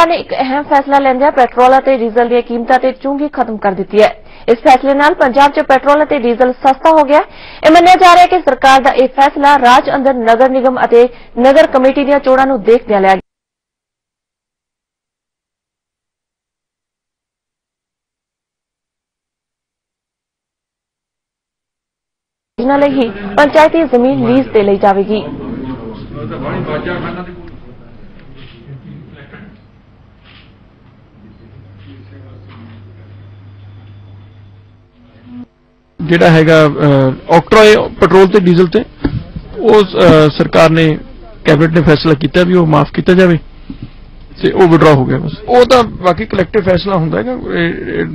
ਸਰਕਾਰ ਨੇ ਇੱਕ ਅਹਿਮ ਫੈਸਲਾ ਲੈਂਦਿਆਂ ਪੈਟਰੋਲ ਅਤੇ ਡੀਜ਼ਲ ਦੀਆਂ ਕੀਮਤਾਂ ਤੇ ਚੁੰਗੀ ਖਤਮ ਕਰ ਦਿੱਤੀ ਹੈ। ਇਸ ਫੈਸਲੇ ਨਾਲ ਪੰਜਾਬ 'ਚ ਪੈਟਰੋਲ ਅਤੇ ਡੀਜ਼ਲ ਸਸਤਾ ਹੋ ਗਿਆ ਇਹ ਮੰਨਿਆ ਜਾ ਰਿਹਾ ਹੈ ਕਿ ਸਰਕਾਰ ਦਾ ਇਹ ਫੈਸਲਾ ਰਾਜ ਅੰਦਰ ਨਗਰ ਨਿਗਮ ਅਤੇ ਨਗਰ ਕਮੇਟੀ ਦੀਆਂ ਚੋਣਾਂ ਨੂੰ ਦੇਖਦਿਆਂ ਲਿਆ ਗਿਆ। ਇਹਨਾਂ ਲਈ ਹੀ ਪੰਚਾਇਤੀ ਜ਼ਮੀਨ ਲੀਜ਼ ਤੇ ਲਈ ਜਾਵੇਗੀ। ਜਿਹੜਾ ਹੈਗਾ ਆਕਟਰੋਏ ਪੈਟਰੋਲ ਤੇ ਡੀਜ਼ਲ ਤੇ ਉਹ ਸਰਕਾਰ ਨੇ ਕੈਬਨਿਟ ਨੇ ਫੈਸਲਾ ਕੀਤਾ ਵੀ ਉਹ ਮਾਫ ਕੀਤਾ ਜਾਵੇ ਤੇ ਉਹ ਵਿਡਰਾ ਹੋ ਗਿਆ ਬਸ। ਉਹ ਤਾਂ ਬਾਕੀ ਕਲੈਕਟਿਵ ਫੈਸਲਾ ਹੁੰਦਾ ਹੈਗਾ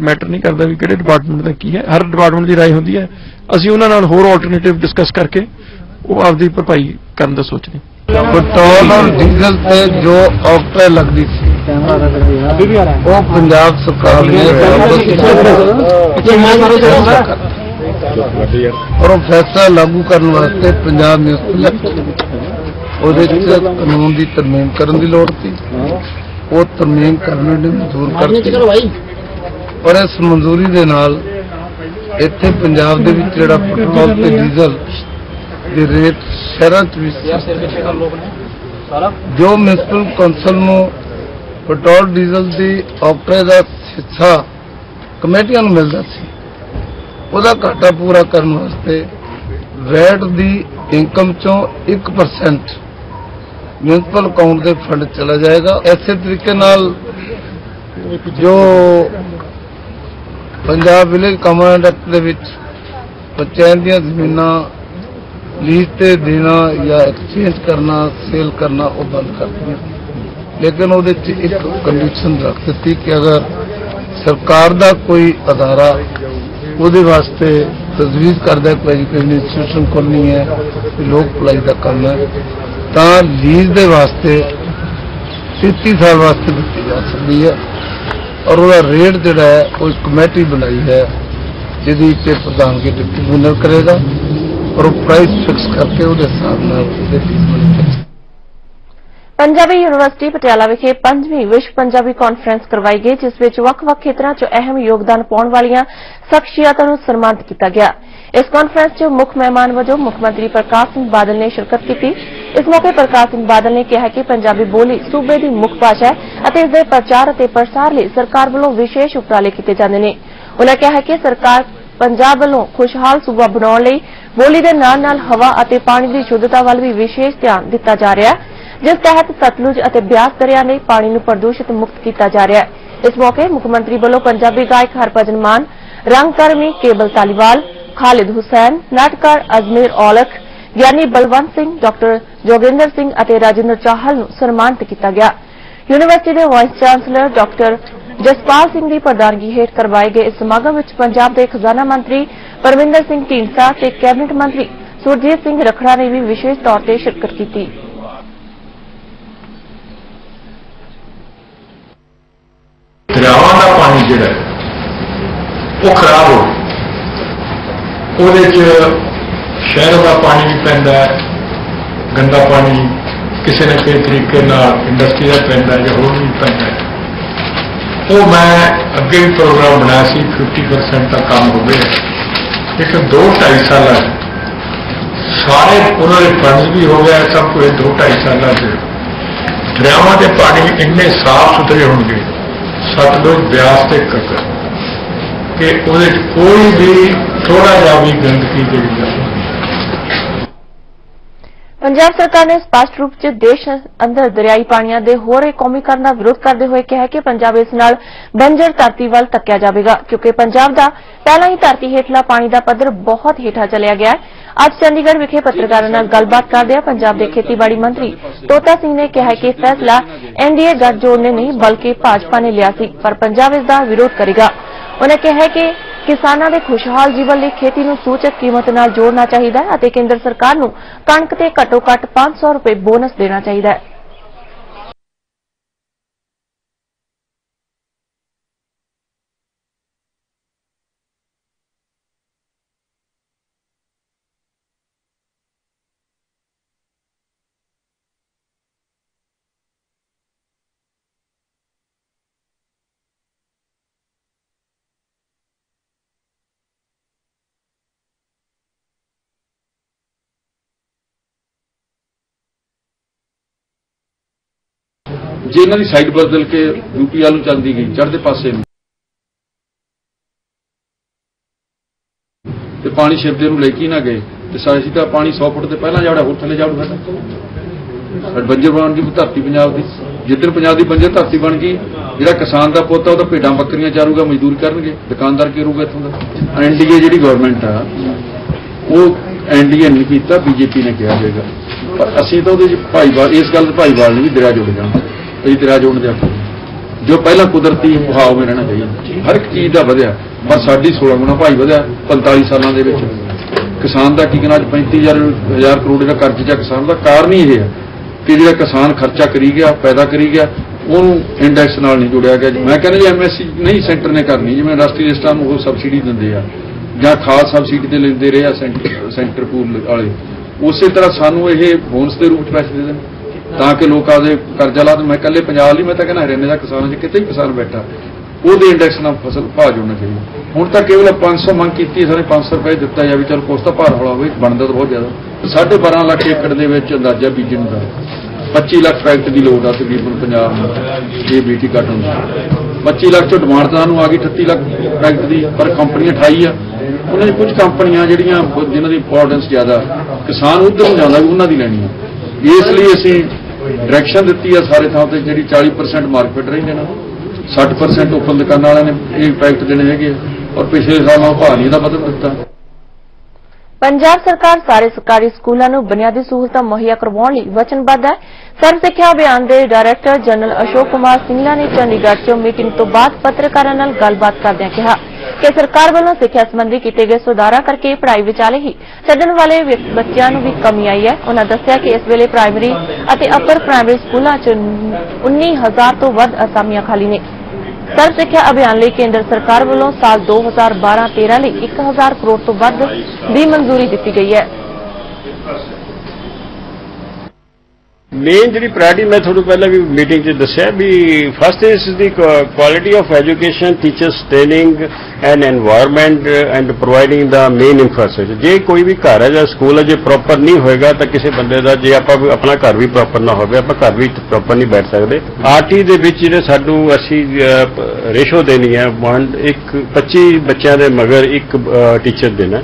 ਮੈਟਰ ਨਹੀਂ ਕਰਦਾ ਵੀ ਕਿਹੜੇ ਡਿਪਾਰਟਮੈਂਟ ਦਾ ਕੀ ਹੈ। ਹਰ ਡਿਪਾਰਟਮੈਂਟ ਦੀ رائے ਹੁੰਦੀ ਹੈ। ਅਸੀਂ ਉਹਨਾਂ ਨਾਲ ਹੋਰ ਆਲਟਰਨੇਟਿਵ ਡਿਸਕਸ ਕਰਕੇ ਉਹ ਆਪਦੀ ਭਰਪਾਈ ਕਰਨ ਦਾ ਸੋਚਦੇ ਪੈਟਰੋਲ ਔਰ ਡੀਜ਼ਲ ਤੇ ਜੋ ਆਕਟੇ ਲੱਗਦੀ ਸੀ ਉਹ ਪੰਜਾਬ ਸਰਕਾਰ ਨੇ ਔਰ ਉਹ ਫੈਸਲਾ ਲਾਗੂ ਕਰਨ ਵਾਸਤੇ ਪੰਜਾਬ ਮਿਊਨਿਸਪਲ ਉਹਦੇ ਵਿੱਚ ਕਾਨੂੰਨ ਦੀ ਤਰਮੀਮ ਕਰਨ ਦੀ ਲੋੜ ਸੀ। ਉਹ ਤਰਮੀਮ ਕਰਨ ਲਈ ਮਨਜ਼ੂਰ ਕਰਤੀ। ਔਰ ਇਸ ਮਨਜ਼ੂਰੀ ਦੇ ਨਾਲ ਇੱਥੇ ਪੰਜਾਬ ਦੇ ਵਿੱਚ ਜਿਹੜਾ ਪੈਟਰੋਲ ਤੇ ਡੀਜ਼ਲ ਦੇ ਰੇਟ ਸ਼ਹਿਰਾਂ 'ਚ ਵੀ ਜੋ ਮਿਊਨਿਸਪਲ ਕੌਂਸਲ ਨੂੰ ਪੈਟਰੋਲ ਡੀਜ਼ਲ ਦੀ ਆਪਰੇ ਦਾ ਹਿੱਸਾ ਕਮੇਟੀਆਂ ਨੂੰ ਮਿਲਦਾ ਸੀ। ਉਹਦਾ ਘਾਟਾ ਪੂਰਾ ਕਰਨ ਵਾਸਤੇ ਵੈਟ ਦੀ ਇਨਕਮ ਚੋਂ 1% ਮਿਊਨਿਸਪਲ ਅਕਾਊਂਟ ਦੇ ਫੰਡ ਚਲਾ ਜਾਏਗਾ। ਇਸੇ ਤਰੀਕੇ ਨਾਲ ਜੋ ਪੰਜਾਬ ਵਿਲੇਜ ਕਮਾਂਡ ਐਕਟ ਦੇ ਵਿੱਚ ਪੰਚਾਇਤ ਦੀਆਂ ਜ਼ਮੀਨਾਂ ਲੀਜ਼ ਤੇ ਦੇਣਾ ਜਾਂ ਐਕਸਚੇਂਜ ਕਰਨਾ ਸੇਲ ਕਰਨਾ ਉਹ ਬੰਦ ਕਰ ਦਿੱਤੀ ਲੇਕਿਨ ਉਹਦੇ ਚ ਇੱਕ ਕੰਡੀਸ਼ਨ ਰੱਖ ਦਿੱਤੀ ਕਿ ਅਗਰ ਸਰਕਾਰ ਦਾ ਕੋਈ ਅਦਾਰਾ ਉਹਦੇ ਵਾਸਤੇ ਤਜਵੀਜ਼ ਕਰਦਾ ਕੋਈ ਐਜੂਕੇਸ਼ਨ ਇੰਸਟੀਟਿਊਸ਼ਨ ਖੋਲ੍ਹਣੀ ਹੈ ਲੋਕ ਭਲਾਈ ਦਾ ਕੰਮ ਹੈ, ਤਾਂ ਲੀਜ਼ ਦੇ ਵਾਸਤੇ 33 ਸਾਲ ਵਾਸਤੇ ਦਿੱਤੀ ਜਾ ਸਕਦੀ ਹੈ ਔਰ ਉਹਦਾ ਰੇਟ ਜਿਹੜਾ ਹੈ, ਉਹ ਇੱਕ ਕਮੇਟੀ ਬਣਾਈ ਹੈ, ਜਿਹਦੀ ਤੇ ਪ੍ਰਧਾਨਗੀ ਡਿਪਟੀ ਕਮਿਸ਼ਨਰ ਕਰੇਗਾ ਔਰ ਉਹ ਪ੍ਰਾਈਸ ਫਿਕਸ ਕਰਕੇ ਉਹਦੇ ਹਿਸਾਬ ਨਾਲ ਉਹਦੇ ਫੀਸ ਬਣੀ ਪੰਜਾਬੀ ਯੂਨੀਵਰਸਿਟੀ ਪਟਿਆਲਾ ਵਿਖੇ 5ਵੀਂ ਵਿਸ਼ਵ ਪੰਜਾਬੀ ਕਾਨਫਰੰਸ ਕਰਵਾਈ ਗਈ, ਜਿਸ ਵਿੱਚ ਵੱਖ-ਵੱਖ ਖੇਤਰਾਂ 'ਚ ਅਹਿਮ ਯੋਗਦਾਨ ਪਾਉਣ ਵਾਲੀਆਂ ਸ਼ਖਸੀਅਤਾਂ ਨੂੰ ਸਨਮਾਨਿਤ ਕੀਤਾ ਗਿਆ। ਇਸ ਕਾਨਫਰੰਸ 'ਚ ਮੁੱਖ ਮਹਿਮਾਨ ਵਜੋਂ ਮੁੱਖ ਮੰਤਰੀ ਪ੍ਰਕਾਸ਼ ਸਿੰਘ ਬਾਦਲ ਨੇ ਸ਼ਿਰਕਤ ਕੀਤੀ। ਇਸ ਮੌਕੇ ਪ੍ਰਕਾਸ਼ ਸਿੰਘ ਬਾਦਲ ਨੇ ਕਿਹਾ ਕਿ ਪੰਜਾਬੀ ਬੋਲੀ ਸੂਬੇ ਦੀ ਮੁੱਖ ਭਾਸ਼ਾ ਹੈ ਅਤੇ ਇਸ ਦੇ ਪ੍ਰਚਾਰ ਅਤੇ ਪ੍ਰਸਾਰ ਲਈ ਸਰਕਾਰ ਵੱਲੋਂ ਵਿਸ਼ੇਸ਼ ਉਪਰਾਲੇ ਕੀਤੇ ਜਾਂਦੇ ਨੇ। ਉਨ੍ਹਾਂ ਕਿਹਾ ਕਿ ਸਰਕਾਰ ਪੰਜਾਬ ਵੱਲੋਂ ਖੁਸ਼ਹਾਲ ਸੂਬਾ ਬਣਾਉਣ ਲਈ ਬੋਲੀ ਦੇ ਨਾਲ-ਨਾਲ ਹਵਾ ਅਤੇ ਪਾਣੀ ਦੀ ਸ਼ੁੱਧਤਾ ਵੱਲ ਵੀ ਵਿਸ਼ੇਸ਼ ਧਿਆਨ ਦਿੱਤਾ ਜਾ ਰਿਹਾ ਹੈ। ਜਿਸ ਤਹਿਤ ਸਤਲੁਜ ਅਤੇ ਬਿਆਸ ਦਰਿਆ ਲਈ ਪਾਣੀ ਨੂੰ ਪ੍ਰਦੂਸ਼ਿਤ ਮੁਕਤ ਕੀਤਾ ਜਾ ਰਿਹਾ ਹੈ। ਇਸ ਮੌਕੇ ਮੁੱਖ ਮੰਤਰੀ ਵੱਲੋਂ ਪੰਜਾਬੀ ਗਾਇਕ ਹਰਭਜਨ ਮਾਨ, ਰੰਗਕਰਮੀ ਕੇਬਲ ਤਾਲੀਵਾਲ, ਖਾਲਿਦ ਹੁਸੈਨ ਨਾਟਕਾਰ ਅਜ਼ਮੀਰ ਔਲਖ, ਗਿਆਨੀ ਬਲਵੰਤ ਸਿੰਘ, ਡਾਕਟਰ ਜੋਗਿੰਦਰ ਸਿੰਘ ਅਤੇ ਰਾਜਿੰਦਰ ਚਾਹਲ ਨੂੰ ਸਨਮਾਨਿਤ ਕੀਤਾ ਗਿਆ। ਯੂਨੀਵਰਸਿਟੀ ਦੇ vice chancellor doctor Jaspal Singh ਦੀ ਪ੍ਰਧਾਨਗੀ ਹੇਠ ਕਰਵਾਏ ਗਏ ਇਸ ਸਮਾਗਮ ਵਿੱਚ ਪੰਜਾਬ ਦੇ ਖਜ਼ਾਨਾ ਮੰਤਰੀ ਪਰਮਿੰਦਰ ਸਿੰਘ ਢੀਂਡਸਾ ਤੇ ਕੈਬਨਿਟ ਮੰਤਰੀ ਸੁਰਜੀਤ ਸਿੰਘ ਰਖੜਾ ਨੇ ਵੀ ਵਿਸ਼ੇਸ਼ ਤੌਰ ਤੇ ਸ਼ਿਰਕਤ ਕੀਤੀ। ਦਰਿਆਵਾਂ ਦਾ ਪਾਣੀ ਜਿਹੜਾ ਉਹ ਖਰਾਬ ਹੋ ਉਹਦੇ 'ਚ ਸ਼ਹਿਰ ਦਾ ਪਾਣੀ ਵੀ ਪੈਂਦਾ ਹੈ, ਗੰਦਾ ਪਾਣੀ ਕਿਸੇ ਨਾ ਕਿਸੇ ਤਰੀਕੇ ਨਾਲ ਇੰਡਸਟਰੀ ਦਾ ਪੈਂਦਾ ਜਾਂ ਹੋਰ ਵੀ ਪੈਂਦਾ ਹੈ। ਉਹ ਮੈਂ ਅੱਗੇ ਵੀ ਪ੍ਰੋਗਰਾਮ ਬਣਾਇਆ ਸੀ 50% ਦਾ ਕੰਮ ਹੋ ਗਿਆ। ਲੇਕਿਨ 2.5 ਸਾਲਾਂ ਸਾਰੇ ਉਹਨਾਂ ਦੇ ਫੰਡਸ ਵੀ ਹੋ ਗਿਆ, ਸਭ ਕੁਝ 2.5 ਸਾਲਾਂ 'ਚ। ਦਰਿਆਵਾਂ ਦੇ ਪਾਣੀ ਇੰਨੇ ਸਾਫ਼ ਸੁਥਰੇ ਹੋਣਗੇ। ਸਤਲੁਜ ਬਿਆਸ ਤੇ ਕੱਕਰ ਕਿ ਉਹਦੇ ਕੋਈ ਵੀ ਥੋੜਾ ਜਿਹਾ ਵੀ ਗੰਦਗੀ ਜਿਹੜੀ ਹੈ ਪੰਜਾਬ ਸਰਕਾਰ ਨੇ ਸਪਸ਼ਟ ਰੂਪ 'ਚ ਦੇਸ਼ ਅੰਦਰ ਦਰਿਆਈ ਪਾਣੀਆਂ ਦੇ ਹੋ ਕੌਮੀ ਕਰਨ ਦਾ ਵਿਰੋਧ ਕਰਦੇ ਹੋਏ ਕਿਹਾ ਕਿ ਪੰਜਾਬ ਇਸ ਨਾਲ ਬੰਜਰ ਧਰਤੀ ਵੱਲ ਤੱਕਿਆ ਜਾਵੇਗਾ, ਕਿਉਂਕਿ ਪੰਜਾਬ ਦਾ ਪਹਿਲਾਂ ਹੀ ਧਰਤੀ ਹੇਠਲਾ ਪਾਣੀ ਦਾ ਪੱਧਰ ਬਹੁਤ ਹੇਠਾਂ ਚਲਿਆ ਗਿਆ ਹੈ। ਅੱਜ ਚੰਡੀਗੜ੍ਹ ਵਿਖੇ ਪੱਤਰਕਾਰਾਂ ਨਾਲ ਗੱਲਬਾਤ ਕਰਦਿਆਂ ਪੰਜਾਬ ਦੇ ਖੇਤੀਬਾੜੀ ਮੰਤਰੀ ਤੋਤਾ ਸਿੰਘ ਨੇ ਕਿਹਾ ਹੈ ਕਿ ਇਹ ਫੈਸਲਾ ਐਨਡੀਏ ਗੱਠਜੋੜ ਨੇ ਨਹੀਂ, ਬਲਕਿ ਭਾਜਪਾ ਨੇ ਲਿਆ ਸੀ, ਪਰ ਪੰਜਾਬ ਇਸ ਦਾ ਵਿਰੋਧ ਕਰੇਗਾ। ਉਨ੍ਹਾਂ ਕਿਹਾ ਕਿ ਕਿਸਾਨਾਂ ਦੇ ਖੁਸ਼ਹਾਲ ਜੀਵਨ ਲਈ ਖੇਤੀ ਨੂੰ ਸੂਚਕ ਕੀਮਤ ਨਾਲ ਜੋੜਨਾ ਚਾਹੀਦਾ ਹੈ ਅਤੇ ਕੇਂਦਰ ਸਰਕਾਰ ਨੂੰ ਕਣਕ ਤੇ ਘੱਟੋ-ਘੱਟ 500 ਰੁਪਏ ਬੋਨਸ ਦੇਣਾ ਚਾਹੀਦਾ ਹੈ। ਜੇ ਇਹਨਾਂ ਦੀ ਸਾਈਡ ਬਦਲ ਕੇ ਯੂਪੀ ਵੱਲ ਨੂੰ ਚੱਲਦੀ ਗਈ, ਚੜ੍ਹਦੇ ਪਾਸੇ ਨੂੰ। ਤੇ ਪਾਣੀ ਸ਼ਿਵਦੇ ਨੂੰ ਲੈ ਕੇ ਨਾ ਗਏ। ਤੇ ਸਾ- ਤਾਂ ਪਾਣੀ 100 ਫੁੱਟ ਤੇ ਪਹਿਲਾਂ ਜਾੜਾ ਹੋਰ ਥੱਲੇ ਜਾੜੂ ਸਾਡਾ ਬੰਜਰ ਬਣ ਗਈ, ਧਰਤੀ ਪੰਜਾਬ ਦੀ। ਜਿੱਦਣ ਪੰਜਾਬ ਦੀ ਬੰਜਰ ਧਰਤੀ ਬਣ ਗਈ, ਜਿਹੜਾ ਕਿਸਾਨ ਦਾ ਪੁੱਤ ਆ, ਉਹ ਤਾਂ ਭੇਡਾਂ ਬੱਕਰੀਆਂ ਚਾਰੂਗਾ, ਮਜ਼ਦੂਰ ਕਰਨਗੇ। ਦੁਕਾਨਦਾਰ ਕੀ ਕਰੂਗਾ ਇੱਥੋਂ ਦਾ? ਐਨਡੀਏ ਜਿਹੜੀ ਗਵਰਨਮੈਂਟ ਆ, ਉਹ ਐਨਡੀਏ ਨਹੀਂ ਕੀਤਾ ਬੀਜੇਪੀ ਨੇ ਕਿਹਾ ਜਾਏਗਾ ਪਰ ਅਸੀਂ ਤਾਂ ਉਹਦੇ ਚ ਭਾਈਵਾਲ ਇਸ ਗੱਲ ਭਾਈਵਾਲ ਨਹੀਂ ਵੀ ਦਰਿਆ ਜੁੜ ਜਾਣਾ। ਅਸੀਂ ਦਰਿਆ ਜੋੜਨ ਦੇ ਜੋ ਪਹਿਲਾਂ ਕੁਦਰਤੀ ਵਹਾਅ ਵਿੱਚ ਰਹਿਣਾ ਚਾਹੀਦਾ। ਹਰ ਇੱਕ ਚੀਜ਼ ਦਾ ਵਧਿਆ। ਪਰ ਸਾਡੀ 16 ਗੁਣਾ ਭਾਈ ਵਧਿਆ 45 ਸਾਲਾਂ ਦੇ ਵਿੱਚ। ਕਿਸਾਨ ਦਾ ਕੀ ਕਹਿਣਾ, ਅੱਜ 35000 ਹਜ਼ਾਰ ਕਰੋੜ ਦਾ ਕਰਜ਼ ਜਾਂ ਕਿਸਾਨ ਦਾ ਕਾਰਨ ਹੀ ਇਹ ਹੈ ਕਿ ਜਿਹੜਾ ਕਿਸਾਨ ਖਰਚਾ ਕਰੀ ਗਿਆ, ਪੈਦਾ ਕਰੀ ਗਿਆ, ਉਹਨੂੰ ਇੰਡੈਕਸ ਨਾਲ ਨਹੀਂ ਜੋੜਿਆ ਗਿਆ। ਮੈਂ ਕਹਿੰਦਾ ਜੀ ਐਮਐਸਸੀ ਨਹੀਂ ਸੈਂਟਰ ਨੇ ਕਰਨੀ। ਜਿਵੇਂ ਇੰਡਸਟਰੀ ਸਿਸਟਮ ਨੂੰ ਉਹ ਸਬਸਿਡੀ ਦਿੰਦੇ ਆ ਜਾਂ ਖਾਸ ਸਬਸਿਡੀ ਤੇ ਲੈਂਦੇ ਰਹੇ ਆ ਸੈਂਟਰ ਸੈਂਟਰ ਪੂਲ ਵਾਲੇ। ਉਸੇ ਤਰ੍ਹਾਂ ਸਾਨੂੰ ਇਹ ਬੋਨਸ ਦੇ ਰੂਪ ਚ ਪੈਸੇ ਦੇ ਦੇਣ। ਤਾਂ ਕਿ ਲੋਕ ਆਪਦੇ ਕਰਜ਼ਾ ਲਾ ਮੈਂ ਇਕੱਲੇ ਪੰਜਾਬ ਲਈ ਮੈਂ ਤਾਂ ਕਹਿੰਦਾ ਹਰਿਆਣੇ ਦਾ ਕਿਸਾਨ ਜੇ ਕਿਤੇ ਵੀ ਕਿਸਾਨ ਬੈਠਾ। ਉਹਦੇ ਇੰਡੈਕਸ ਨਾਲ ਫਸਲ ਭਾਅ ਜੁੜਨਾ ਚਾਹੀਦਾ। ਹੁਣ ਤਾਂ ਕੇਵਲ 500 ਮੰਗ ਕੀਤੀ ਹੈ, ਸਾਰੇ 500 ਰੁਪਏ ਦਿੱਤਾ ਜਾਵੇ ਚਲ ਕੁਛ ਤਾਂ ਭਾਰ ਹੌਲਾ ਹੋਵੇ ਬਣਦਾ ਤਾਂ ਬਹੁਤ ਜ਼ਿਆਦਾ। ਸਾਢੇ 12 ਲੱਖ ਏਕੜ ਦੇ ਵਿੱਚ ਅੰਦਾਜ਼ਾ ਬੀਜਣ ਦਾ। 25 ਲੱਖ ਟਰੈਕਟਰ ਦੀ ਲੋੜ ਆ ਤਕਰੀਬਨ ਪੰਜਾਬ ਨੂੰ ਇਹ ਬੀਟੀ ਕੱਟਣ ਦਾ 25 ਲੱਖ ਚੋਂ ਡਿਮਾਂਡ ਤਾਂ ਸਾਨੂੰ ਆ ਗਈ 38 ਲੱਖ ਟਰੈਕਟਰ ਦੀ ਪਰ ਕੰਪਨੀਆਂ 28 ਆ। ਉਹਨਾਂ ਦੀ ਕੁਝ ਕੰਪਨੀਆਂ ਜਿਹੜੀਆਂ ਜਿਨ੍ਹਾਂ ਦੀ ਇੰਪੋਰਟੈਂਸ ਜ਼ਿਆਦਾ ਕਿਸਾਨ ਉਧਰ ਨੂੰ ਜਾਂਦਾ ਵੀ ਉਹਨਾਂ ਦੀ ਲੈਣੀ ਆ। ਇਸ ਲਈ ਅਸੀਂ ਡਾਇਰੈਕਸ਼ਨ ਦਿੱਤੀ ਆ ਸਾਰੇ ਥਾਂ ਤੇ ਜਿਹੜੀ 40% ਮਾਰਕੀਟ ਰਹਿੰਦੇ ਨੇ 60% ਓਪਨ ਦੁਕਾਨਾਂ ਵਾਲਿਆਂ ਨੇ ਇਹ ਪੈਕਟ ਦੇਣੇ ਹੈਗੇ ਔਰ ਪਿਛਲੇ ਸਾਲ ਨਾਲੋਂ ਭਾਅ ਦਾ ਬਦਲ ਦਿੱਤਾ। ਪੰਜਾਬ ਸਰਕਾਰ ਸਾਰੇ ਸਰਕਾਰੀ ਸਕੂਲਾਂ ਨੂੰ ਬੁਨਿਆਦੀ ਸਹੂਲਤਾਂ ਮੁਹੱਈਆ ਕਰਵਾਉਣ ਲਈ ਵਚਨਬੱਧ ਹੈ। ਸਰਵ ਸਿੱਖਿਆ ਅਭਿਆਨ ਦੇ ਡਾਇਰੈਕਟਰ ਜਨਰਲ ਅਸ਼ੋਕ ਕੁਮਾਰ ਸਿੰਗਲਾ ਨੇ ਚੰਡੀਗੜ੍ਹ 'ਚ ਮੀਟਿੰਗ ਤੋਂ ਬਾਅਦ ਪੱਤਰਕਾਰਾਂ ਨਾਲ ਗੱਲਬਾਤ ਕਰਦਿਆਂ ਕਿਹਾ। ਕਿ ਸਰਕਾਰ ਵੱਲੋਂ ਸਿੱਖਿਆ ਸੰਬੰਧੀ ਕੀਤੇ ਗਏ ਸੁਧਾਰਾਂ ਕਰਕੇ ਪੜ੍ਹਾਈ ਵਿਚਾਲੇ ਹੀ ਛੱਡਣ ਵਾਲੇ ਬੱਚਿਆਂ ਨੂੰ ਵੀ ਕਮੀ ਆਈ ਹੈ। ਉਹਨਾਂ ਦੱਸਿਆ ਕਿ ਇਸ ਵੇਲੇ ਪ੍ਰਾਇਮਰੀ ਅਤੇ ਅਪਰ ਪ੍ਰਾਇਮਰੀ ਸਕੂਲਾਂ 'ਚ 19000 ਤੋਂ ਵੱਧ ਅਸਾਮੀਆਂ ਖਾਲੀ ਨੇ। ਸਰਵ ਸਿੱਖਿਆ ਅਭਿਆਨ ਲਈ ਕੇਂਦਰ ਸਰਕਾਰ ਵੱਲੋਂ ਸਾਲ 2012-13 ਲਈ 1000 ਕਰੋੜ ਤੋਂ ਵੱਧ ਦੀ ਮਨਜ਼ੂਰੀ ਦਿੱਤੀ ਗਈ ਹੈ। ਮੇਨ ਜਿਹੜੀ ਪ੍ਰਾਇਰਟੀ ਮੈਂ ਤੁਹਾਨੂੰ ਪਹਿਲਾਂ ਵੀ ਮੀਟਿੰਗ 'ਚ ਦੱਸਿਆ ਵੀ ਫਸਟ ਇਸ ਦੀ quality of education teachers training and environment and providing the main infrastructure ਜੇ ਕੋਈ ਵੀ ਘਰ ਹੈ ਜਾਂ ਸਕੂਲ ਹੈ, ਜੇ ਪ੍ਰੋਪਰ ਨਹੀਂ ਹੋਏਗਾ ਤਾਂ ਕਿਸੇ ਬੰਦੇ ਦਾ, ਜੇ ਆਪਾਂ ਆਪਣਾ ਘਰ ਵੀ ਪ੍ਰੋਪਰ ਨਾ ਹੋਵੇ, ਆਪਾਂ ਘਰ ਵੀ ਪ੍ਰੋਪਰ ਨਹੀਂ ਬੈਠ ਸਕਦੇ। ਆਰਟੀ ਦੇ ਵਿੱਚ ਜਿਹੜੇ ਸਾਨੂੰ ਅਸੀਂ ਰੇਸ਼ੋ ਦੇਣੀ ਹੈ 1 ਇੱਕ 25 ਬੱਚਿਆਂ ਦੇ ਮਗਰ ਇੱਕ ਟੀਚਰ ਦੇਣਾ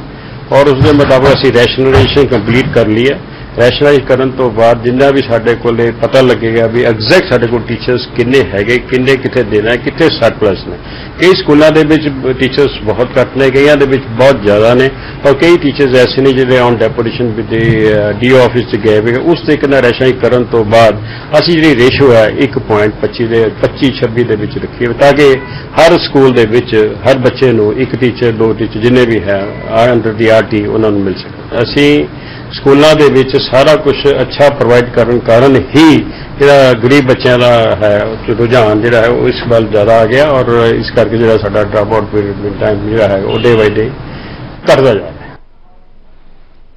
ਔਰ ਉਸ ਦੇ ਮੁਤਾਬਕ ਅਸੀਂ ਰੈਸ਼ਨਲਾਈਜੇਸ਼ਨ ਕੰਪਲੀਟ ਕਰ ਲਈ ਹੈ। ਰੈਸ਼ਨਲਾਈਜ਼ ਕਰਨ ਤੋਂ ਬਾਅਦ ਜਿੰਨਾ ਵੀ ਸਾਡੇ ਕੋਲੇ ਪਤਾ ਲੱਗੇਗਾ ਵੀ ਐਗਜ਼ੈਕਟ ਸਾਡੇ ਕੋਲ ਟੀਚਰਸ ਕਿੰਨੇ ਹੈਗੇ, ਕਿੰਨੇ ਕਿੱਥੇ ਦੇਣਾ ਹੈ, ਕਿੱਥੇ ਸਰਪਲਸ ਨੇ। ਕਈ ਸਕੂਲਾਂ ਦੇ ਵਿੱਚ ਟੀਚਰਸ ਬਹੁਤ ਘੱਟ ਨੇ, ਕਈਆਂ ਦੇ ਵਿੱਚ ਬਹੁਤ ਜ਼ਿਆਦਾ ਨੇ ਔਰ ਕਈ ਟੀਚਰਸ ਐਸੇ ਨੇ ਜਿਹੜੇ on deputation with DO office 'ਚ ਗਏ ਹੋਏ ਉਸ 'ਤੇ ਕਿੰਨਾ ਰੈਸ਼ਨਲਾਈਜ਼ ਕਰਨ ਤੋਂ ਬਾਅਦ ਅਸੀਂ ਜਿਹੜੀ ਰੇਸ਼ੋ ਹੈ 1.25 ਦੇ 25 26 ਦੇ ਵਿੱਚ ਰੱਖੀਏ ਤਾਂ ਕਿ ਹਰ ਸਕੂਲ ਦੇ ਵਿੱਚ ਹਰ ਬੱਚੇ ਨੂੰ ਇੱਕ ਟੀਚਰ ਦੋ ਟੀਚਰ ਜਿੰਨੇ ਵੀ ਹੈ ਅੰਡਰ ਦੀ ਆਰਟੀ ਉਹਨਾਂ ਨੂੰ ਮਿਲ ਸਕਣ ਅਸੀਂ ਸਕੂਲਾਂ ਦੇ ਵਿੱਚ ਸਾਰਾ ਕੁਝ ਅੱਛਾ ਪ੍ਰੋਵਾਈਡ ਕਰਨ ਕਾਰਨ ਹੀ ਜਿਹੜਾ ਗਰੀਬ ਬੱਚਿਆਂ ਦਾ ਹੈ ਰੁਝਾਨ ਜਿਹੜਾ ਹੈ, ਉਹ ਇਸ ਵੱਲ ਜ਼ਿਆਦਾ ਆ ਗਿਆ ਔਰ ਇਸ ਕਰਕੇ ਜਿਹੜਾ ਸਾਡਾ ਡ੍ਰੌਪ ਆਊਟ ਪੀਰੀਅਡ ਟਾਈਮ ਜਿਹੜਾ ਹੈ, ਉਹ ਡੇ ਬਾਈ ਡੇ ਘਟਦਾ ਜਾ ਰਿਹਾ।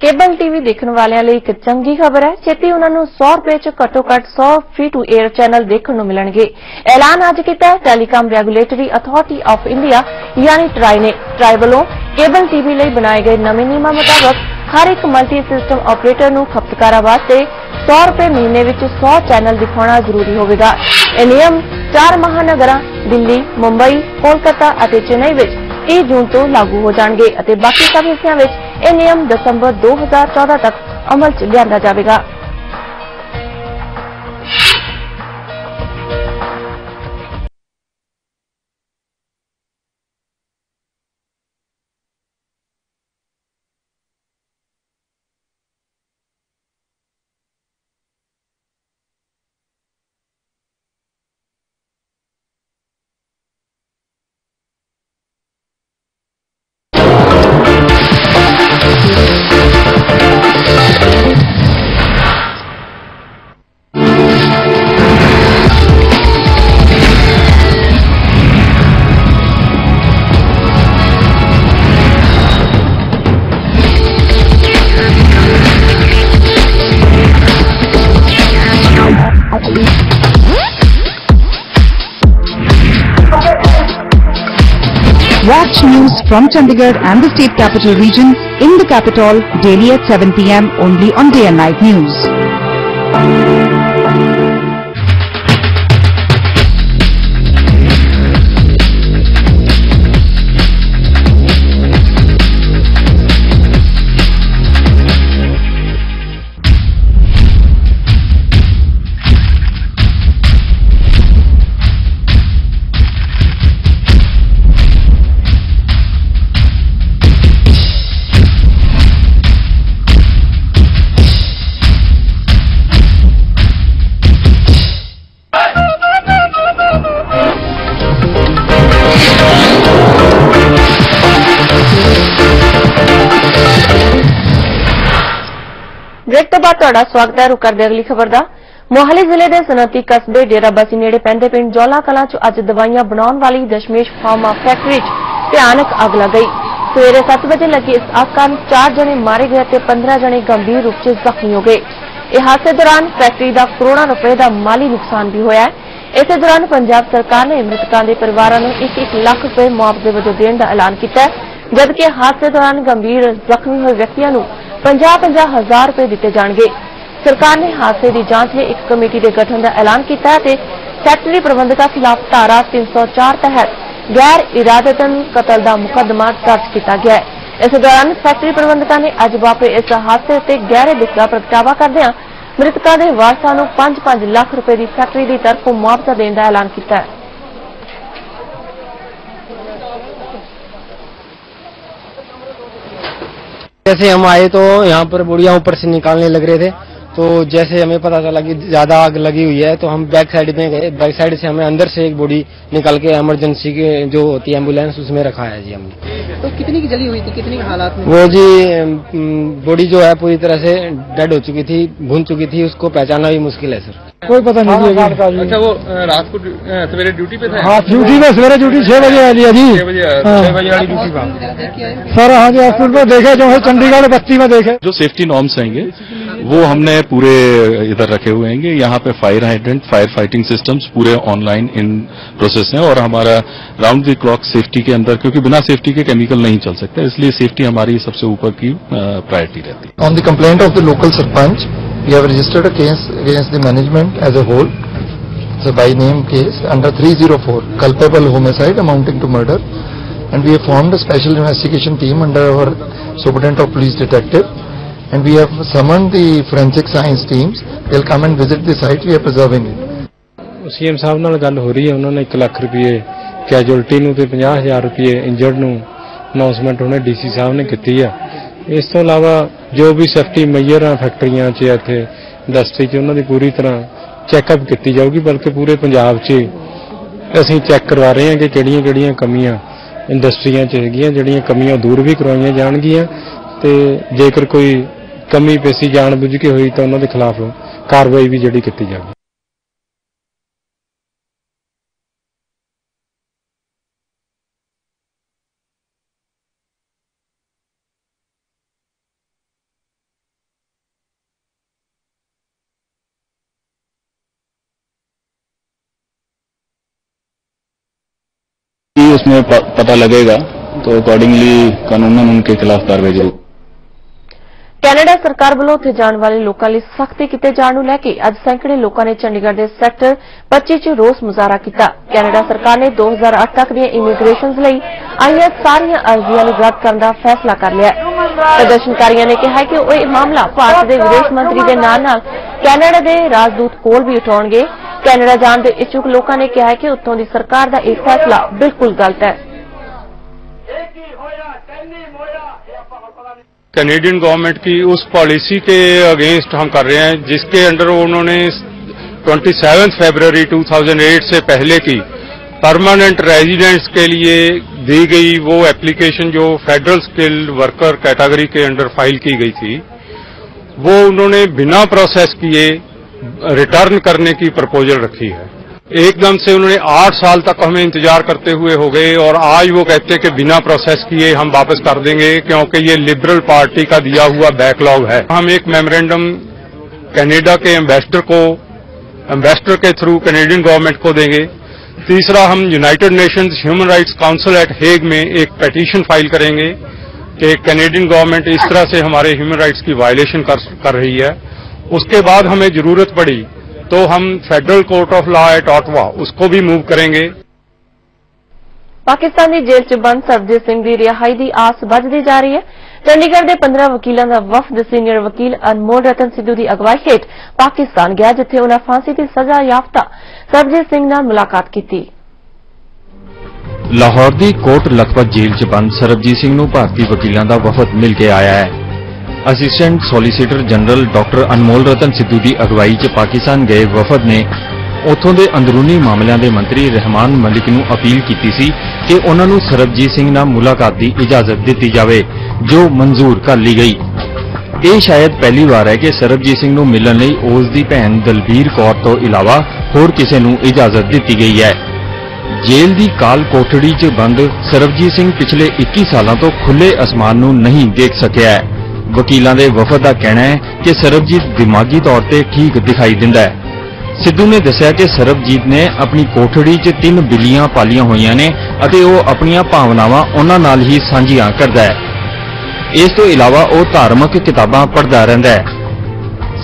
ਕੇਬਲ ਟੀਵੀ ਦੇਖਣ ਵਾਲਿਆਂ ਲਈ ਇੱਕ ਚੰਗੀ ਖਬਰ ਹੈ। ਛੇਤੀ ਉਹਨਾਂ ਨੂੰ 100 ਰੁਪਏ ਚ ਘੱਟੋ ਘੱਟ 100 ਫ੍ਰੀ ਟੂ 에ਅਰ ਚੈਨਲ ਦੇਖਣ ਨੂੰ ਮਿਲਣਗੇ। ਐਲਾਨ ਅੱਜ ਕੀਤਾ ਹੈ। Telecom regulatory authority of India ਯਾਨੀ ਟਰਾਈ ਨੇ ਟਰਾਈ ਵੱਲੋਂ ਕੇਬਲ ਟੀਵੀ ਲਈ ਬਣਾਏ ਗਏ ਨਵੇਂ ਨਿਯਮਾਂ ਮੁਤਾਬਕ ਹਰ ਇੱਕ ਮਲਟੀ ਸਿਸਟਮ ਆਪਰੇਟਰ ਨੂੰ ਖਪਤਕਾਰਾਂ ਵਾਸਤੇ 100 ਰੁਪਏ ਮਹੀਨੇ ਵਿੱਚ 100 ਚੈਨਲ ਦਿਖਾਉਣਾ ਜ਼ਰੂਰੀ ਹੋਵੇਗਾ। ਇਹ ਨਿਯਮ ਚਾਰ ਮਹਾਨਗਰਾਂ, ਦਿੱਲੀ, ਮੁੰਬਈ, ਕੋਲਕਾਤਾ ਅਤੇ ਚੇਨਈ ਵਿੱਚ 30 ਜੂਨ ਤੋਂ ਲਾਗੂ ਹੋ ਜਾਣਗੇ ਅਤੇ ਬਾਕੀ ਸਭ ਹਿੱਸਿਆਂ ਵਿੱਚ ਇਹ ਨਿਯਮ ਦਸੰਬਰ 2014 ਤੱਕ ਅਮਲ 'ਚ ਲਿਆਂਦਾ ਜਾਵੇਗਾ। News from Chandigarh and the state capital region in the capital daily at 7 pm only on Day and Night News. ਤੁਹਾਡਾ ਸਵਾਗਤ ਹੈ ਰੁਕ ਕਰਦੇ ਅਗਲੀ ਖਬਰ ਦਾ। ਮੋਹਾਲੀ ਜ਼ਿਲ੍ਹੇ ਦੇ ਸਨਅਤੀ ਕਸਬੇ ਡੇਰਾਬੱਸੀ ਨੇੜੇ ਪੈਂਦੇ ਪਿੰਡ ਜੋਲਾ ਕਲਾਂ 'ਚ ਅੱਜ ਦਵਾਈਆਂ ਬਣਾਉਣ ਵਾਲੀ ਦਸ਼ਮੇਸ਼ ਫਾਰਮਾ ਫੈਕਟਰੀ 'ਚ ਭਿਆਨਕ ਅੱਗ ਲੱਗ ਗਈ। ਸਵੇਰੇ 7 ਵਜੇ ਲੱਗੀ ਇਸ ਅੱਗ ਕਾਰਨ 4 ਜਣੇ ਮਾਰੇ ਗਏ ਤੇ 15 ਜਣੇ ਗੰਭੀਰ ਰੂਪ 'ਚ ਜ਼ਖਮੀ ਹੋ ਗਏ। ਇਹ ਹਾਦਸੇ ਦੌਰਾਨ ਫੈਕਟਰੀ ਦਾ ਕਰੋੜਾਂ ਰੁਪਏ ਦਾ ਮਾਲੀ ਨੁਕਸਾਨ ਵੀ ਹੋਇਆ ਹੈ। ਇਸੇ ਦੌਰਾਨ ਪੰਜਾਬ ਸਰਕਾਰ ਨੇ ਮ੍ਰਿਤਕਾਂ ਦੇ ਪਰਿਵਾਰਾਂ ਨੂੰ 1-1 ਲੱਖ ਰੁਪਏ ਮੁਆਵਜ਼ੇ ਵਜੋਂ ਦੇਣ ਦਾ ਐਲਾਨ ਕੀਤਾ ਜਦਕਿ ਹਾਦਸੇ ਦੌਰਾਨ ਗੰਭੀਰ ਜ਼ਖਮੀ ਹੋਏ ਵਿਅਕਤੀਆਂ ਨੂੰ 50-50 ਹਜ਼ਾਰ ਰੁਪਏ ਦਿੱਤੇ ਜਾਣਗੇ। ਸਰਕਾਰ ਨੇ ਹਾਦਸੇ ਦੀ ਜਾਂਚ ਲਈ ਇੱਕ ਕਮੇਟੀ ਦੇ ਗਠਨ ਦਾ ਐਲਾਨ ਕੀਤਾ ਹੈ ਤੇ ਫੈਕਟਰੀ ਪ੍ਰਬੰਧਕਾਂ ਖਿਲਾਫ ਧਾਰਾ 304 ਤਹਿਤ ਗੈਰ ਇਰਾਦਤਨ ਕਤਲ ਦਾ ਮੁਕੱਦਮਾ ਦਰਜ ਕੀਤਾ ਗਿਆ ਹੈ। ਇਸ ਦੌਰਾਨ ਫੈਕਟਰੀ ਪ੍ਰਬੰਧਕਾਂ ਨੇ ਅੱਜ ਵਾਪਰੇ ਇਸ ਹਾਦਸੇ ਉੱਤੇ ਗਹਿਰੇ ਦੁੱਖ ਦਾ ਪ੍ਰਗਟਾਵਾ ਕਰਦਿਆਂ ਮ੍ਰਿਤਕਾਂ ਦੇ ਵਾਰਸਾਂ ਨੂੰ 5-5 ਲੱਖ ਰੁਪਏ ਦੀ ਫੈਕਟਰੀ ਦੀ ਤਰਫੋਂ ਮੁਆਵਜ਼ਾ ਦੇਣ ਦਾ ਐਲਾਨ ਕੀਤਾ ਹੈ। जैसे हम आए तो यहाँ पर बुढ़िया ऊपर से निकालने लग रहे थे तो जैसे हमें पता चला कि ज़्यादा आग लगी हुई है तो हम बैक साइड में गए। बैक साइड से हमें अंदर से एक बॉडी निकाल के इमरजेंसी के जो होती है एंबुलेंस उसमें रखा है जी हमने। तो कितनी की जली हुई थी? कितनी के हालात में? वो जी बॉडी जो है पूरी तरह से डेड हो चुकी थी भून चुकी थी उसको पहचानना भी मुश्किल है सर कोई पता नहीं अच्छा वो रात को सवेरे ड्यूटी पे थे? हाँ ड्यूटी में सवेरे ड्यूटी छह बजे आ जी। अभी छह बजे वाली ड्यूटी सर हाँ जी हॉस्पिटल में देखे जो है चंडीगढ़ बस्ती में देखे। जो सेफ्टी नॉर्म्स हैंगे वो हमने पूरे इधर रखे हुए हैंगे यहाँ पे fire hydrant fire fighting systems पूरे ऑनलाइन इन प्रोसेस हैं और हमारा राउंड द क्लॉक सेफ्टी के अंदर क्योंकि बिना सेफ्टी के केमिकल नहीं चल सकते इसलिए सेफ्टी हमारी सबसे ऊपर की प्रायोरिटी रहती है। On the complaint of the local sarpanch, we have registered a case against the management as a whole. It's a by name case under 304, culpable homicide amounting to murder. And we have formed a special investigation team under our superintendent of police detective. And we have summoned the forensic science teams. They'll come and visit the site. We are preserving it. CM ਸਾਹਿਬ ਨਾਲ ਗੱਲ ਹੋ ਰਹੀ ਹੈ ਉਹਨਾਂ ਨੇ 1 ਲੱਖ ਰੁਪਏ casualty ਨੂੰ ਤੇ 50000 ਰੁਪਏ ਇੰਜਰਡ ਨੂੰ ਅਨਾਉਂਸਮੈਂਟ ਉਹਨੇ ਡੀਸੀ ਸਾਹਿਬ ਨੇ ਕੀਤੀ ਆ ਇਸ ਤੋਂ ਇਲਾਵਾ ਜੋ ਵੀ ਸੇਫਟੀ ਮੇਜਰ ਆ ਫੈਕਟਰੀਆਂ 'ਚ ਇੱਥੇ ਇੰਡਸਟਰੀ 'ਚ ਉਹਨਾਂ ਦੀ ਪੂਰੀ ਤਰ੍ਹਾਂ ਚੈੱਕਅਪ ਕੀਤੀ ਜਾਊਗੀ, ਬਲਕਿ ਪੂਰੇ ਪੰਜਾਬ 'ਚ ਅਸੀਂ ਚੈੱਕ ਕਰਵਾ ਰਹੇ ਹਾਂ ਕਿ ਕਿਹੜੀਆਂ-ਕਿਹੜੀਆਂ ਕਮੀਆਂ ਇੰਡਸਟਰੀਆਂ 'ਚ ਹੈਗੀਆਂ, ਜਿਹੜੀਆਂ ਕਮੀਆਂ ਦੂਰ ਵੀ ਕਰਵਾਈਆਂ ਜਾਣਗੀਆਂ ਤੇ ਜੇਕਰ ਕੋਈ ਕਮੀ ਪੇਸੀ ਜਾਣ ਬੁੱਝ ਕੇ ਹੋਈ ਤਾਂ ਉਹਨਾਂ ਦੇ ਖਿਲਾਫ ਕਾਰਵਾਈ ਵੀ ਜਿਹੜੀ ਕੀਤੀ ਜਾਵੇ कि उसमें प- पता लगेगा तो अकॉर्डिंगली कानूनन उनके खिलाफ कार्रवाई जरूर ਕੈਨੇਡਾ ਸਰਕਾਰ ਵੱਲੋਂ ਉੱਥੇ ਜਾਣ ਵਾਲੇ ਲੋਕਾਂ ਲਈ ਸਖਤੀ ਕੀਤੇ ਜਾਣ ਨੂੰ ਲੈ ਕੇ ਅੱਜ ਸੈਂਕੜੇ ਲੋਕਾਂ ਨੇ ਚੰਡੀਗੜ੍ਹ ਦੇ ਸੈਕਟਰ 25 'ਚ ਰੋਸ ਮੁਜ਼ਾਹਰਾ ਕੀਤਾ ਕੈਨੇਡਾ ਸਰਕਾਰ ਨੇ 2008 ਤੱਕ ਦੀਆਂ ਇਮੀਗ੍ਰੇਸ਼ਨਸ ਲਈ ਆਈਆਂ ਸਾਰੀਆਂ ਅਰਜ਼ੀਆਂ ਨੂੰ ਰੱਦ ਕਰਨ ਦਾ ਫੈਸਲਾ ਕਰ ਲਿਆ ਹੈ ਪ੍ਰਦਰਸ਼ਨਕਾਰੀਆਂ ਨੇ ਕਿਹਾ ਕਿ ਉਹ ਇਹ ਮਾਮਲਾ ਭਾਰਤ ਦੇ ਵਿਦੇਸ਼ ਮੰਤਰੀ ਦੇ ਨਾਲ-ਨਾਲ ਕੈਨੇਡਾ ਦੇ ਰਾਜਦੂਤ ਕੋਲ ਵੀ ਉਠਾਉਣਗੇ ਕੈਨੇਡਾ ਜਾਣ ਦੇ ਇਛੁਕ ਲੋਕਾਂ ਨੇ ਕਿਹਾ ਹੈ ਕਿ ਉੱਥੋਂ ਦੀ ਸਰਕਾਰ ਦਾ ਇਹ ਫੈਸਲਾ ਬਿਲਕੁਲ ਗਲਤ ਹੈ कैनेडियन गवर्नमेंट की उस पॉलिसी के अगेंस्ट हम कर रहे हैं जिसके अंडर उन्होंने 27 फरवरी 2008 से पहले की परमानेंट रेजिडेंट्स के लिए दी गई वो एप्लीकेशन जो फेडरल स्किल्ड वर्कर कैटेगरी के अंडर फाइल की गई थी वो उन्होंने बिना प्रोसेस किए रिटर्न करने की प्रपोजल रखी है। एकदम से उन्होंने आठ साल तक हमें इंतज़ार करते हुए हो गए और आज वो कहते हैं कि बिना प्रोसेस किए हम वापस कर देंगे क्योंकि ये लिबरल पार्टी का दिया हुआ बैकलॉग है। हम एक मेमोरेंडम कनाडा के एम्बेसडर को एम्बेसडर के थ्रू कनेडियन गवर्नमेंट को देंगे। तीसरा हम United Nations Human Rights Council at Hague में एक पेटिशन फ़ाइल करेंगे कि कैनेडियन गवर्नमेंट इस तरह से हमारे ह्यूमन राइट्स की वायलेशन कर, कर रही है। उसके बाद हमें जरूरत पड़ी तो हम federal court of law at Ottawa उसको भी मूव करेंगे ਪਾਕਿਸਤਾਨ ਦੀ ਜੇਲ੍ਹ 'ਚ ਬੰਦ ਸਰਬਜੀਤ ਸਿੰਘ ਦੀ ਰਿਹਾਈ ਦੀ ਆਸ ਵੱਧਦੀ ਜਾ ਰਹੀ ਹੈ ਚੰਡੀਗੜ੍ਹ ਦੇ 15 ਵਕੀਲਾਂ ਦਾ ਵਫਦ ਸੀਨੀਅਰ ਵਕੀਲ ਅਨਮੋਲ ਰਤਨ ਸਿੱਧੂ ਦੀ ਅਗਵਾਈ ਹੇਠ ਪਾਕਿਸਤਾਨ ਗਿਆ ਜਿੱਥੇ ਉਹਨਾਂ ਫਾਂਸੀ ਦੀ ਸਜ਼ਾ ਯਾਫਤਾ ਸਰਬਜੀਤ ਸਿੰਘ ਨਾਲ ਮੁਲਾਕਾਤ ਕੀਤੀ ਲਾਹੌਰ ਦੀ ਕੋਟ ਲਖਪਤ ਜੇਲ੍ਹ 'ਚ ਬੰਦ ਸਰਬਜੀਤ ਸਿੰਘ ਨੂੰ ਭਾਰਤੀ ਵਕੀਲਾਂ ਦਾ ਵਫਦ ਮਿਲ ਕੇ ਆਇਆ ਹੈ assistant solicitor general doctor Anmol Rattan Sidhu ਦੀ ਅਗਵਾਈ 'ਚ ਪਾਕਿਸਤਾਨ ਗਏ ਵਫਦ ਨੇ ਉਥੋਂ ਦੇ ਅੰਦਰੂਨੀ ਮਾਮਲਿਆਂ ਦੇ ਮੰਤਰੀ ਰਹਿਮਾਨ ਮਲਿਕ ਨੂੰ ਅਪੀਲ ਕੀਤੀ ਸੀ ਕਿ ਉਹਨਾਂ ਨੂੰ ਸਰਬਜੀਤ ਸਿੰਘ ਨਾਲ ਮੁਲਾਕਾਤ ਦੀ ਇਜਾਜ਼ਤ ਦਿੱਤੀ ਜਾਵੇ, ਜੋ ਮਨਜ਼ੂਰ ਕਰ ਲਈ ਗਈ। ਇਹ ਸ਼ਾਇਦ ਪਹਿਲੀ ਵਾਰ ਹੈ ਕਿ ਸਰਬਜੀਤ ਸਿੰਘ ਨੂੰ ਮਿਲਣ ਲਈ ਉਸ ਦੀ ਭੈਣ ਦਲਬੀਰ ਕੌਰ ਤੋਂ ਇਲਾਵਾ ਹੋਰ ਕਿਸੇ ਨੂੰ ਇਜਾਜ਼ਤ ਦਿੱਤੀ ਗਈ ਹੈ। ਜੇਲ੍ਹ ਦੀ ਕਾਲ ਕੋਠੜੀ 'ਚ ਬੰਦ ਸਰਬਜੀਤ ਸਿੰਘ ਪਿਛਲੇ 21 ਸਾਲਾਂ ਤੋਂ ਖੁੱਲੇ ਅਸਮਾਨ ਨੂੰ ਨਹੀਂ ਦੇਖ ਸਕਿਆ ਹੈ। ਵਕੀਲਾਂ ਦੇ ਵਫਦ ਦਾ ਕਹਿਣਾ ਹੈ ਕਿ ਸਰਬਜੀਤ ਦਿਮਾਗੀ ਤੌਰ ਤੇ ਠੀਕ ਦਿਖਾਈ ਦਿੰਦਾ ਹੈ। ਸਿੱਧੂ ਨੇ ਦੱਸਿਆ ਕਿ ਸਰਬਜੀਤ ਨੇ ਆਪਣੀ ਕੋਠੜੀ 'ਚ ਤਿੰਨ ਬਿੱਲੀਆਂ ਪਾਲੀਆਂ ਹੋਈਆਂ ਨੇ ਅਤੇ ਉਹ ਆਪਣੀਆਂ ਭਾਵਨਾਵਾਂ ਉਹਨਾਂ ਨਾਲ ਹੀ ਸਾਂਝੀਆਂ ਕਰਦਾ ਹੈ। ਇਸ ਤੋਂ ਇਲਾਵਾ ਉਹ ਧਾਰਮਿਕ ਕਿਤਾਬਾਂ ਪੜ੍ਹਦਾ ਰਹਿੰਦਾ ਹੈ।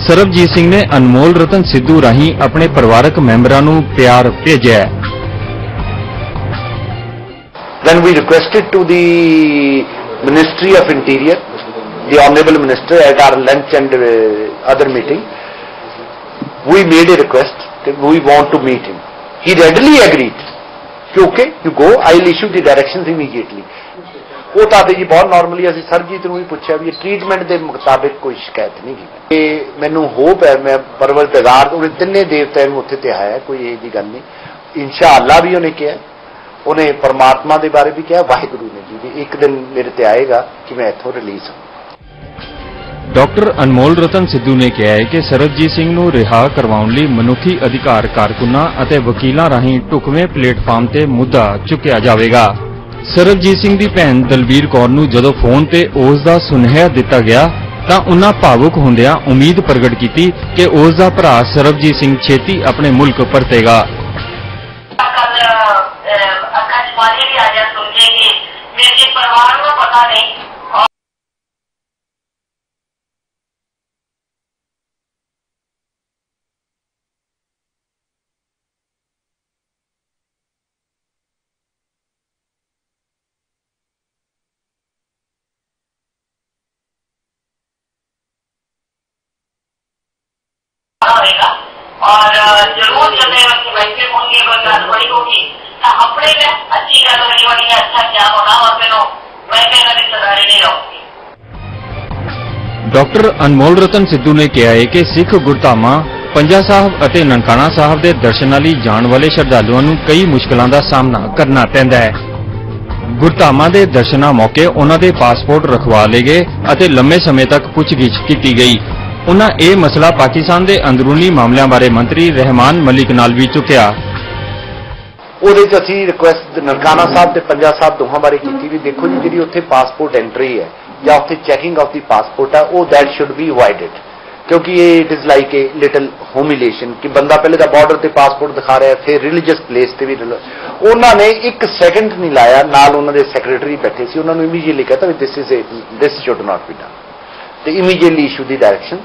ਸਰਬਜੀਤ ਸਿੰਘ ਨੇ ਅਨਮੋਲ ਰਤਨ ਸਿੱਧੂ ਰਾਹੀਂ ਆਪਣੇ ਪਰਿਵਾਰਕ ਮੈਂਬਰਾਂ ਨੂੰ ਪਿਆਰ ਭੇਜਿਆ ਹੈ। When we requested to the Ministry of Interior, the Honorable Minister at our lunch and uh, other meeting, we made a request that we want to meet him. He readily agreed. कि okay, you go, I'll issue the directions immediately. ਉਹ ਤਾਂ ਤੇ ਜੀ ਬਹੁਤ normally ਅਸੀਂ ਸਰਜੀਤ ਨੂੰ ਵੀ ਪੁੱਛਿਆ ਵੀ treatment ਦੇ ਮੁਤਾਬਿਕ ਕੋਈ ਸ਼ਿਕਾਇਤ ਨਹੀਂ ਗੀ ਤੇ ਮੈਨੂੰ ਹੋਪ ਹੈ ਮੈਂ ਪਰਵਰਦਗਾਰ ਉਹਨੇ ਤਿੰਨੇ ਦੇਵਤਿਆਂ ਨੂੰ ਉੱਥੇ ਤੇ ਆਇਆ ਕੋਈ ਇਹ ਜੀ ਗੱਲ ਨਹੀਂ ਇਨਸ਼ਾਅੱਲਾ ਵੀ ਉਹਨੇ ਕਿਹਾ ਉਹਨੇ ਪਰਮਾਤਮਾ ਦੇ ਬਾਰੇ ਵੀ ਕਿਹਾ ਵਾਹਿਗੁਰੂ ਨੇ ਜੀ ਵੀ ਇੱਕ ਦਿਨ ਮੇਰੇ ਤੇ ਆਏਗਾ ਕਿ ਮੈਂ ਇੱਥੋਂ ਰਿਲੀਜ਼ ਹਾਂ ਡਾਕਟਰ ਅਨਮੋਲ ਰਤਨ ਸਿੱਧੂ ਨੇ ਕਿਹਾ ਹੈ ਕਿ ਸਰਬਜੀਤ ਸਿੰਘ ਨੂੰ ਰਿਹਾ ਕਰਵਾਉਣ ਲਈ ਮਨੁੱਖੀ ਅਧਿਕਾਰ ਕਾਰਕੁਨਾਂ ਅਤੇ ਵਕੀਲਾਂ ਰਾਹੀਂ ਟੁਕਵੇਂ ਪਲੇਟਫਾਰਮ ਤੇ ਮੁੱਦਾ ਚੁੱਕਿਆ ਜਾਵੇਗਾ। ਸਰਬਜੀਤ ਸਿੰਘ ਦੀ ਭੈਣ ਦਲਵੀਰ ਕੌਰ ਨੂੰ ਜਦੋਂ ਫੋਨ ਤੇ ਉਸ ਦਾ ਸੁਨੇਹਾ ਦਿੱਤਾ ਗਿਆ, ਤਾਂ ਉਹਨਾਂ ਭਾਵੁਕ ਹੁੰਦਿਆਂ ਉਮੀਦ ਪ੍ਰਗਟ ਕੀਤੀ ਕਿ ਉਸ ਦਾ ਭਰਾ ਸਰਬਜੀਤ ਸਿੰਘ ਛੇਤੀ ਆਪਣੇ ਮੁਲਕ ਪਰਤੇਗਾ। ਡਾਕਟਰ ਅਨਮੋਲ ਰਤਨ ਸਿੱਧੂ ਨੇ ਕਿਹਾ ਹੈ ਕਿ ਸਿੱਖ ਗੁਰਧਾਮਾਂ, ਪੰਜਾ ਸਾਹਿਬ ਅਤੇ ਨਨਕਾਣਾ ਸਾਹਿਬ ਦੇ ਦਰਸ਼ਨਾਂ ਲਈ ਜਾਣ ਵਾਲੇ ਸ਼ਰਧਾਲੂਆਂ ਨੂੰ ਕਈ ਮੁਸ਼ਕਲਾਂ ਦਾ ਸਾਹਮਣਾ ਕਰਨਾ ਪੈਂਦਾ ਹੈ। ਗੁਰਧਾਮਾਂ ਦੇ ਦਰਸ਼ਨਾਂ ਮੌਕੇ ਉਹਨਾਂ ਦੇ ਪਾਸਪੋਰਟ ਰਖਵਾ ਲਏ ਗਏ ਅਤੇ ਲੰਮੇ ਸਮੇਂ ਤੱਕ ਪੁੱਛਗਿੱਛ ਕੀਤੀ ਗਈ। ਉਹਨਾਂ ਇਹ ਮਸਲਾ ਪਾਕਿਸਤਾਨ ਦੇ ਅੰਦਰੂਨੀ ਮਾਮਲਿਆਂ ਬਾਰੇ ਮੰਤਰੀ ਰਹਿਮਾਨ ਮਲਿਕ ਨਾਲ ਵੀ ਚੁੱਕਿਆ। ਉਹਦੇ ਚ ਅਸੀਂ ਰਿਕੁਐਸਟ ਨਨਕਾਣਾ ਸਾਹਿਬ ਤੇ ਪੰਜਾ ਸਾਹਿਬ ਦੋਹਾਂ ਬਾਰੇ ਕੀਤੀ ਵੀ ਦੇਖੋ ਜੀ, ਜਿਹੜੀ ਉੱਥੇ ਪਾਸਪੋਰਟ ਐਂਟਰੀ ਹੈ ਜਾਂ ਉੱਥੇ ਚੈਕਿੰਗ ਆਫ ਦੀ ਪਾਸਪੋਰਟ ਹੈ ਉਹ ਦੈਟ ਸ਼ੁੱਡ ਬੀ ਅਵਾਇਡਡ ਕਿਉਂਕਿ ਇਹ it is like a little humiliation ਕਿ ਬੰਦਾ ਪਹਿਲੇ ਤਾਂ ਬਾਰਡਰ ਤੇ ਪਾਸਪੋਰਟ ਦਿਖਾ ਰਿਹਾ ਫਿਰ ਰਿਲੀਜੀਅਸ ਪਲੇਸ ਤੇ ਵੀ ਉਹਨਾਂ ਨੇ ਇੱਕ ਸੈਕਿੰਡ ਨਹੀਂ ਲਾਇਆ, ਨਾਲ ਉਹਨਾਂ ਦੇ ਸੈਕਟਰੀ ਬੈਠੇ ਸੀ, ਉਹਨਾਂ ਨੂੰ ਇਮੀਡੀਏਟਲੀ ਕਹਤਾ ਵੀ this is a should not be done ਤੇ ਇਮੀਡੀਏਟਲੀ ਇਸ਼ੂ ਦੀ ਡਾਇਰੈਕਸ਼ਨ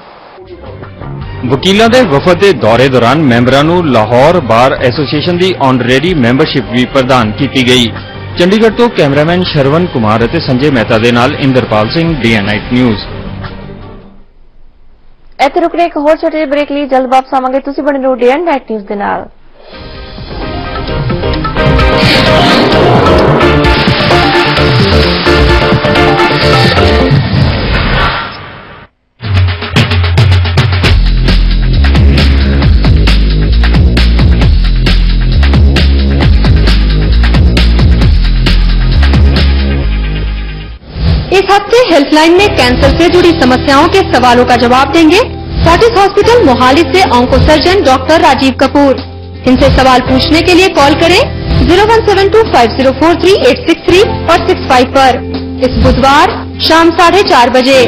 ਵਕੀਲਾਂ ਦੇ ਵਫਦ ਦੇ ਦੌਰੇ ਦੌਰਾਨ ਮੈਂਬਰਾਂ ਨੂੰ ਲਾਹੌਰ ਬਾਰ ਐਸੋਸੀਏਸ਼ਨ ਦੀ ਆਨਰੇਰੀ ਮੈਂਬਰਸ਼ਿਪ ਵੀ ਪ੍ਰਦਾਨ ਕੀਤੀ ਗਈ। ਚੰਡੀਗੜ੍ਹ ਤੋਂ ਕੈਮਰਾਮੈਨ ਸ਼ਰਵਨ ਕੁਮਾਰ ਅਤੇ ਸੰਜੇ ਮਹਿਤਾ ਦੇ ਨਾਲ ਇੰਦਰਪਾਲ ਸਿੰਘ ਡੀਐਨਆਈਟ ਨਿਊਜ਼। ਇੱਥੇ ਰੁਕਨੇ ਇੱਕ ਹੋਰ ਛੋਟੇ ਜਿਹੇ ਬ੍ਰੇਕ ਲਈ ਜਲਦ ਵਾਪਸ ਆਵਾਂਗੇ। ਤੁਸੀਂ ਬਣੇ ਰਹੋ ਡੇ ਨਿਊਜ਼ ਦੇ ਨਾਲ। इस हफ़्ते हेल्पलाइन में कैंसर से जुड़ी समस्याओं के सवालों का जवाब देंगे। फोर्टिस हॉस्पिटल मोहाली से onco surgeon doctor Rajeev Kapoor इनसे सवाल पूछने के लिए कॉल करें zero one seven two five zero four three eight six three और सिक्स फाइव आरोप इस बुधवार शाम साढ़े चार बजे।